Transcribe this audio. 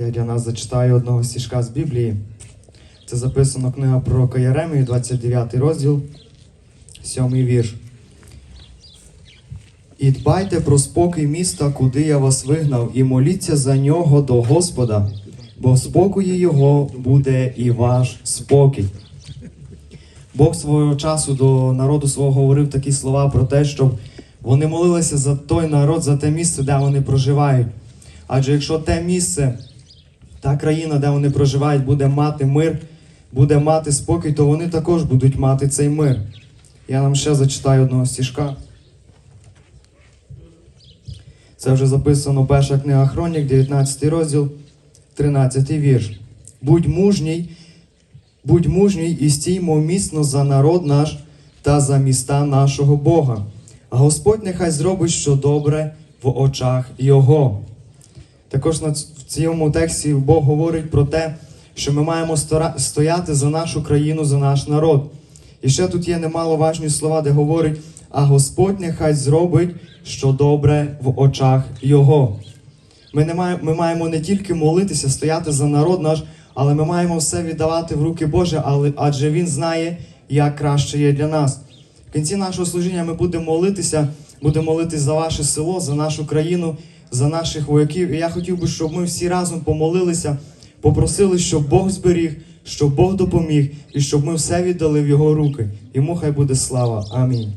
Я для нас зачитаю одного стішка з Біблії. Це записано книга пророка Єремії, 29 розділ, 7 вірш. І дбайте про спокій міста, куди я вас вигнав, і моліться за нього до Господа, бо в спокої його буде і ваш спокій. Бог свого часу до народу свого говорив такі слова про те, щоб вони молилися за той народ, за те місце, де вони проживають. Адже якщо те місце, та країна, де вони проживають, буде мати мир, буде мати спокій, то вони також будуть мати цей мир. Я нам ще зачитаю одного стішка. Це вже записано перша книга Хронік, 19 розділ, 13 вірш. Будь мужній, будь мужній і стіймо міцно за народ наш та за міста нашого Бога. А Господь нехай зробить що добре в очах Його. Також в цьому тексті Бог говорить про те, що ми маємо стояти за нашу країну, за наш народ. І ще тут є немаловажні слова, де говорить, а Господь нехай зробить що добре в очах Його. Ми, не маємо, ми маємо не тільки молитися, стояти за народ наш, але ми маємо все віддавати в руки Божі, але, адже Він знає, як краще є для нас. В кінці нашого служіння ми будемо молитися, будемо молитися за ваше село, за нашу країну, за наших вояків. І я хотів би, щоб ми всі разом помолилися, попросили, щоб Бог зберіг, щоб Бог допоміг і щоб ми все віддали в Його руки. Йому хай буде слава. Амінь.